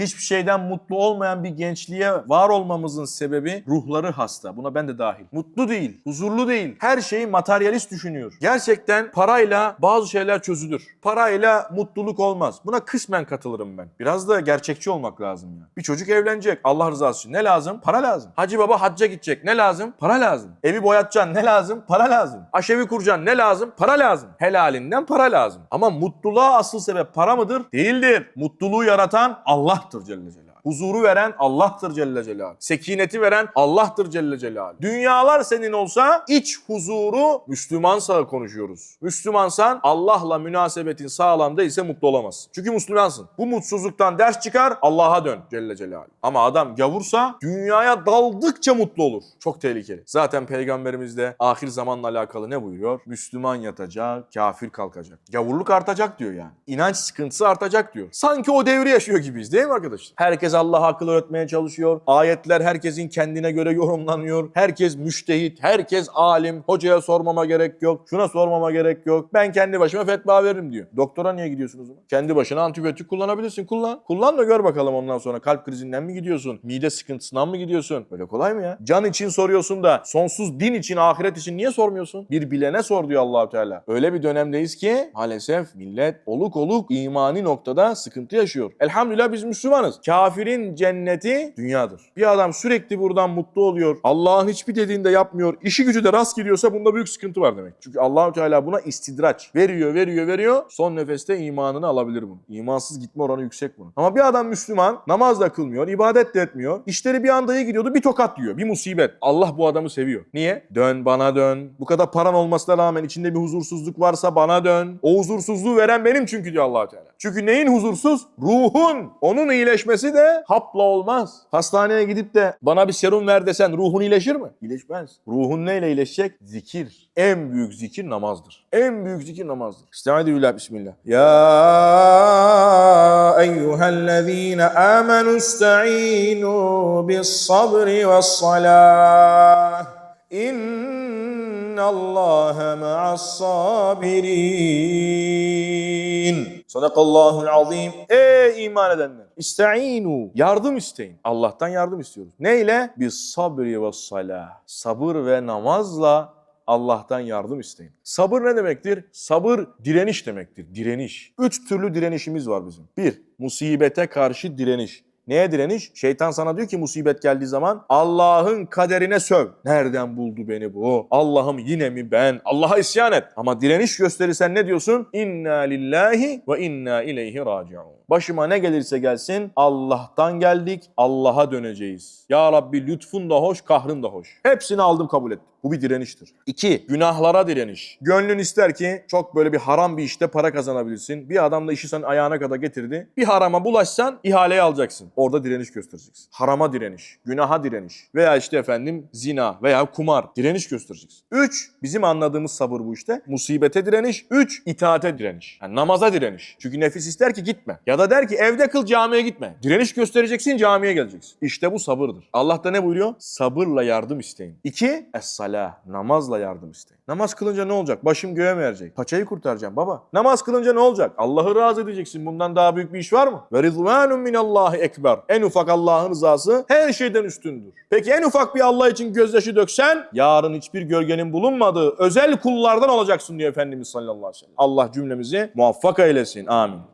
Hiçbir şeyden mutlu olmayan bir gençliğe var olmamızın sebebi ruhları hasta. Buna ben de dahil. Mutlu değil, huzurlu değil. Her şeyi materyalist düşünüyor. Gerçekten parayla bazı şeyler çözülür. Parayla mutluluk olmaz. Buna kısmen katılırım ben. Biraz da gerçekçi olmak lazım ya. Bir çocuk evlenecek. Allah rızası için. Ne lazım? Para lazım. Hacı baba hacca gidecek. Ne lazım? Para lazım. Evi boyatacaksın. Ne lazım? Para lazım. Aşevi kuracaksın. Ne lazım? Para lazım. Helalinden para lazım. Ama mutluluğa asıl sebep para mıdır? Değildir. Mutluluğu yaratan Allah'tır Celle Celaluhu. Huzuru veren Allah'tır Celle Celaluhu. Sekineti veren Allah'tır Celle Celaluhu. Dünyalar senin olsa iç huzuru Müslümansa konuşuyoruz. Müslümansan Allah'la münasebetin sağlamda ise mutlu olamazsın. Çünkü Müslümansın. Bu mutsuzluktan ders çıkar Allah'a dön Celle Celaluhu. Ama adam gavursa dünyaya daldıkça mutlu olur. Çok tehlikeli. Zaten peygamberimiz de ahir zamanla alakalı ne buyuruyor? Müslüman yatacak, kafir kalkacak. Gavurluk artacak diyor yani. İnanç sıkıntısı artacak diyor. Sanki o devri yaşıyor gibiyiz değil mi arkadaşlar? Herkes Allah'a akıl öğretmeye çalışıyor. Ayetler herkesin kendine göre yorumlanıyor. Herkes müştehit, herkes alim. Hocaya sormama gerek yok. Şuna sormama gerek yok. Ben kendi başıma fetva veririm diyor. Doktora niye gidiyorsun o zaman? Kendi başına antibiyotik kullanabilirsin. Kullan. Kullan da gör bakalım ondan sonra. Kalp krizinden mi gidiyorsun? Mide sıkıntısından mı gidiyorsun? Böyle kolay mı ya? Can için soruyorsun da sonsuz din için, ahiret için niye sormuyorsun? Bir bilene sor diyor Allahu Teala. Öyle bir dönemdeyiz ki maalesef millet oluk oluk imani noktada sıkıntı yaşıyor. Elhamdülillah biz Müslümanız. Kafirin cenneti dünyadır. Bir adam sürekli buradan mutlu oluyor. Allah'ın hiçbir dediğini de yapmıyor. İşi gücü de rast geliyorsa bunda büyük sıkıntı var demek. Çünkü Allahu Teala buna istidraç veriyor, veriyor, veriyor. Son nefeste imanını alabilir bunu. İmansız gitme oranı yüksek bunun. Ama bir adam Müslüman, namaz da kılmıyor, ibadet de etmiyor. İşleri bir anda iyi gidiyordu, bir tokat yiyor. Bir musibet. Allah bu adamı seviyor. Niye? Dön bana dön. Bu kadar paran olmasına rağmen içinde bir huzursuzluk varsa bana dön. O huzursuzluğu veren benim çünkü diyor allah Teala. Çünkü neyin huzursuz? Ruhun. Onun iyileşmesi de hapla olmaz. Hastaneye gidip de bana bir serum ver desen ruhun iyileşir mi? İyileşmez. Ruhun neyle iyileşecek? Zikir. En büyük zikir namazdır. En büyük zikir namazdır. Estaizu billah bismillah. Ya eyyühellezine amenu ista'inu bis sabri ve salah. İnna Allahe ma'as sabirin. Sadakallahul azim. Ey iman edenler. İsta'inu. Yardım isteyin. Allah'tan yardım istiyoruz. Neyle? Bis sabri ve salah. Sabır ve namazla Allah'tan yardım isteyin. Sabır ne demektir? Sabır direniş demektir. Direniş. Üç türlü direnişimiz var bizim. Bir, musibete karşı direniş. Neye direniş? Şeytan sana diyor ki musibet geldiği zaman Allah'ın kaderine söv. Nereden buldu beni bu? Allah'ım yine mi ben? Allah'a isyan et. Ama direniş gösterirsen ne diyorsun? İnna lillahi ve inna ileyhi raciun. Başıma ne gelirse gelsin Allah'tan geldik, Allah'a döneceğiz. Ya Rabbi lütfun da hoş, kahrın da hoş. Hepsini aldım kabul ettim. Bu bir direniştir. İki, günahlara direniş. Gönlün ister ki çok böyle bir haram bir işte para kazanabilirsin. Bir adam da işi senin ayağına kadar getirdi. Bir harama bulaşsan ihaleyi alacaksın. Orada direniş göstereceksin. Harama direniş, günaha direniş veya işte efendim zina veya kumar direniş göstereceksin. Üç, bizim anladığımız sabır bu işte. Musibete direniş. Üç, itaate direniş. Yani namaza direniş. Çünkü nefis ister ki gitme. Ya da der ki evde kıl camiye gitme. Direniş göstereceksin camiye geleceksin. İşte bu sabırdır. Allah da ne buyuruyor? Sabırla yardım isteyin. İki, es-salah. Namazla yardım isteyin. Namaz kılınca ne olacak? Başım göğe mi erecek? Paçayı kurtaracağım baba. Namaz kılınca ne olacak? Allah'ı razı edeceksin. Bundan daha büyük bir iş var mı? Ve rizvanun minallahi ekber. En ufak Allah'ın rızası her şeyden üstündür. Peki en ufak bir Allah için gözyaşı döksen yarın hiçbir gölgenin bulunmadığı özel kullardan olacaksın diyor Efendimiz sallallahu aleyhi ve sellem. Allah cümlemizi muvaffak eylesin. Amin.